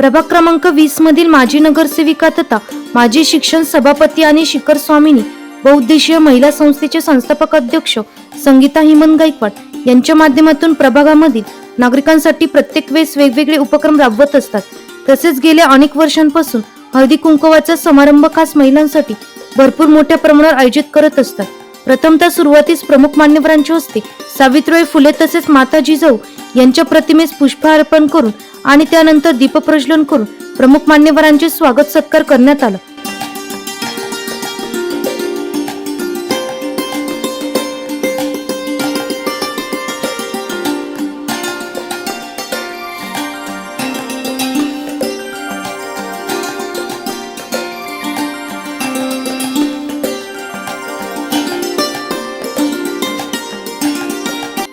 प्रभाग क्रमांक वीस मधील माजी नगरसेविका तथा माजी शिक्षण सभापती आणि शिखर स्वामिनी बहुउद्देशीय महिला संस्थेचे संस्थापक अध्यक्ष संगीता हिमन गायकवाड यांच्या माध्यमातून प्रभागामधील नागरिकांसाठी प्रत्येक वेळेस वेगवेगळे उपक्रम राबवत असतात. तसेच गेल्या अनेक वर्षांपासून हळदी कुंकवाचा समारंभ खास महिलांसाठी भरपूर मोठ्या प्रमाणावर आयोजित करत असतात. प्रथमतः सुरुवातीस प्रमुख मान्यवरांच्या हस्ते सावित्रीबाई फुले तसेच माता जिजाऊ यांच्या प्रतिमेस पुष्पहार अर्पण करून आणि त्यानंतर दीपप्रज्वलन करून प्रमुख मान्यवरांचे स्वागत सत्कार करण्यात आला.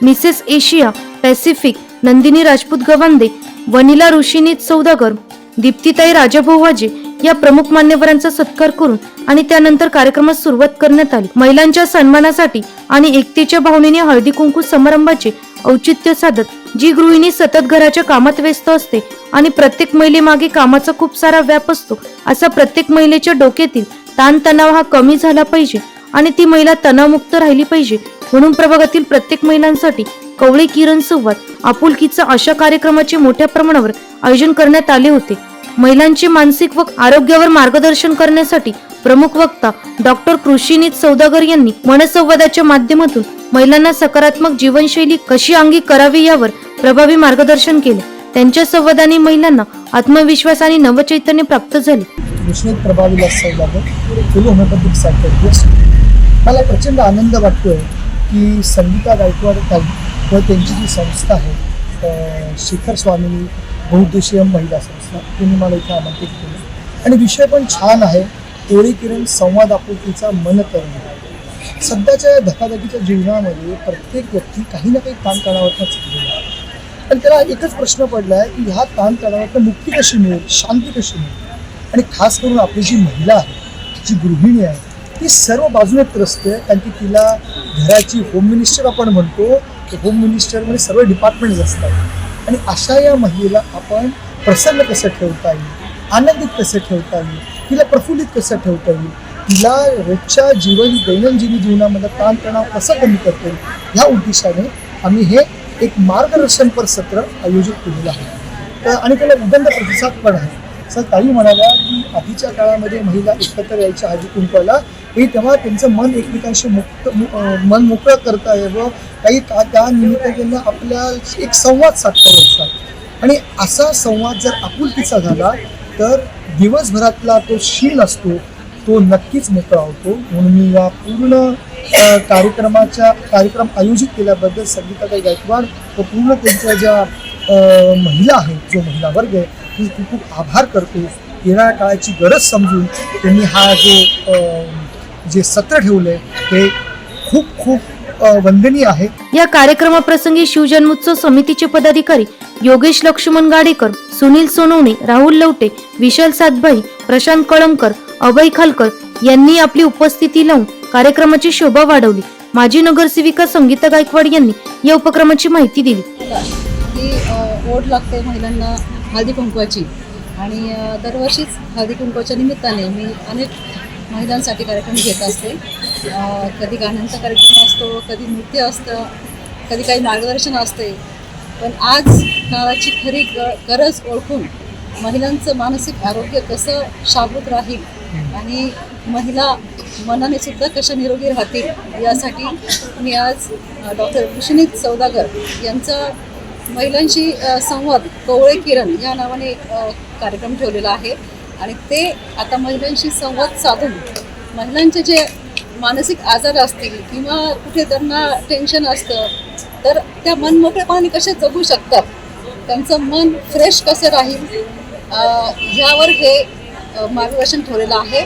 Mrs Asia Pacific Nandini Rajput Gawande Vanila Rishini Saudagar दीप्तीताई राजाभोवाजे या प्रमुख मान्यवरांचा सत्कार करून आणि त्यानंतर कार्यक्रमास सुरुवात करण्यात आली. महिलांच्या सन्मानासाठी आणि एकतेच्या भावनेने हळदी कुंकू समारंभाचे औचित्य साधत जी गृहिणी सतत घराच्या कामात व्यस्त असते आणि प्रत्येक महिलेमागे कामाचा खूप सारा व्याप असतो असा प्रत्येक महिलेच्या डोक्यातील ताणतणाव हा कमी झाला पाहिजे आणि ती महिला तणावमुक्त राहिली पाहिजे म्हणून प्रभागातील प्रत्येक महिलांसाठी कवळे किरण संवाद आपुलकीचा अशा कार्यक्रमाचे मोठ्या प्रमाणावर आयोजन करण्यात आले होते. महिलांचे मानसिक व आरोग्यावर मार्गदर्शन करण्यासाठी प्रमुख वक्ता डॉक्टर कृषीनीत सौदागर यांनी मनसंवादाच्या माध्यमातून महिलांना सकारात्मक जीवनशैली कशी अंगी करावी यावर प्रभावी मार्गदर्शन केले. त्यांच्या संवादाने महिलांना आत्मविश्वास आणि नवचैतन्य प्राप्त झाले. प्रभावी सौदागर होमिओपॅथिक मला प्रचंड आनंद वाटतोय की संगीता गायकवाड व त्यांची जी संस्था आहे शिखर स्वामिनी बहुउद्देशीय महिला संस्था त्यांनी मला इथे आमंत्रित केलं. आणि विषय पण छान आहे टोळी किरण संवाद आपुलकीचा मन करणं सध्याच्या या धकाधकीच्या जीवनामध्ये प्रत्येक व्यक्ती काही ना काही ताणतणावातनं चुकलेला आहे. पण त्याला एकच प्रश्न पडला आहे की ह्या ताणतणावातनं मुक्ती कशी मिळेल शांती कशी मिळेल? आणि खास करून आपली जी महिला आहे जी गृहिणी आहे ती सर्व बाजूने त्रस्त आहे. कारण की तिला घराची होम मिनिस्टर आपण म्हणतो की होम मिनिस्टरमध्ये सर्व डिपार्टमेंट्स असतात. आणि अशा या महिलेला आपण प्रसन्न कसं ठेवता येईल? आनंदित कसं ठेवता येईल? तिला प्रफुल्लित कसं ठेवता येईल? तिला रोजच्या जीवन दैनंदिनी जीवनामध्ये ताणतणाव कसा कमी करता येईल? ह्या उद्देशाने आम्ही हे एक मार्गदर्शनपर सत्र आयोजित केलेलं आहे. तर आणि त्याला उदंड प्रतिसाद पण आहे. सर ताई म्हणाल्या की आधीच्या काळामध्ये महिला एकत्र यायच्या आधी कुंकवाला. हे तेव्हा त्यांचं मन एकमेकांशी मुक्त मन मोकळं करता यावं. काही का त्या निमित्त त्यांना आपल्या एक संवाद साधता यायचा. आणि असा संवाद जर आपुलकीचा झाला तर दिवसभरातला तो शील असतो तो नक्कीच मोकळा होतो. म्हणून मी या पूर्ण कार्यक्रमाच्या कार्यक्रम आयोजित केल्याबद्दल संगीताताई गायकवाड व पूर्ण त्यांच्या ज्या महिला आहेत जो महिला वर्ग आहे ती खूप खूप आभार करतो. येणाऱ्या काळाची गरज समजून त्यांनी हा जो जे सत्र ठेवलं ते खूप खूप वंदनीय आहे. या कार्यक्रमाप्रसंगी शिवजन्मोत्सव समितीचे पदाधिकारी योगेश लक्ष्मण गाडेकर सुनील सोनवणे राहुल लवटे विशाल सातभाई प्रशांत कळमकर अभय खालकर यांनी आपली उपस्थिती लावून कार्यक्रमाची शोभा वाढवली. माजी नगरसेविका संगीता गायकवाड यांनी या उपक्रमाची माहिती दिली. ओढ लागते महिलांना. हळदी कुंकवाची. आणि दरवर्षीच हळदी कुंकवाच्या निमित्ताने मी अनेक महिलांसाठी कार्यक्रम घेत असते. कधी गाण्यांचा कार्यक्रम असतो कधी नृत्य असतं कधी काही मार्गदर्शन असते. पण आज काळाची खरी ग गरज ओळखून महिलांचं मानसिक आरोग्य कसं शाबूत राहील आणि महिला मनाने सुद्धा कशा निरोगी राहतील यासाठी मी आज डॉक्टर कृष्णित सौदागर यांचा महिलांशी संवाद कवळे किरण या नावाने एक कार्यक्रम ठेवलेला आहे. आणि ते आता महिलांशी संवाद साधून महिलांचे जे मानसिक आजार असतील किंवा कुठे त्यांना टेन्शन असतं तर त्या मनमोकळेपणाने कसे जगू शकतात? त्यांचं मन फ्रेश कसं राहील? ह्यावर हे मार्गदर्शन ठेवलेलं आहे.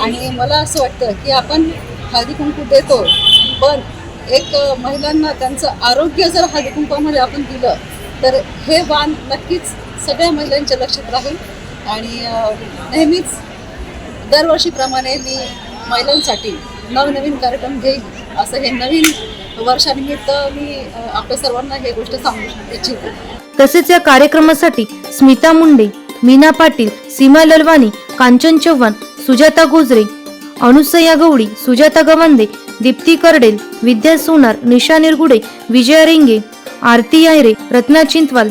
आणि मला असं वाटतं की आपण हळदी कुंकू देतो पण एक महिलांना त्यांचं आरोग्य जर हा भूकंपामध्ये आपण दिलं तर हे वाण नक्कीच सगळ्या महिलांच्या लक्षात राहील. आणि नेहमीच दरवर्षीप्रमाणे मी महिलांसाठी नवनवीन कार्यक्रम घेईल असं हे नवीन वर्षानिमित्त मी आपल्या सर्वांना हे गोष्ट सांगू इच्छिते. तसेच या कार्यक्रमासाठी स्मिता मुंडे मीना पाटील सीमा ललवानी कांचन चव्हाण सुजाता गुजरे अनुसया गवडी सुजाता गवंदे दीप्ती कर्डेल विद्या सोनार निशा निरगुडे विजया रेंगे आरती आयरे रत्ना चिंतवाल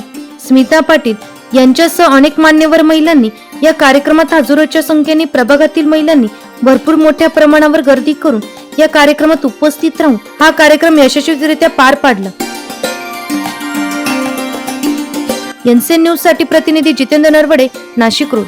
स्मिता पाटील यांच्यासह अनेक मान्यवर महिलांनी या कार्यक्रमात हजारोच्या संख्येने प्रभागातील महिलांनी भरपूर मोठ्या प्रमाणावर गर्दी करून या कार्यक्रमात उपस्थित राहून हा कार्यक्रम यशस्वीरित्या पार पाडला. एनसीएन न्यूजसाठी प्रतिनिधी जितेंद्र नरवडे नाशिक रोड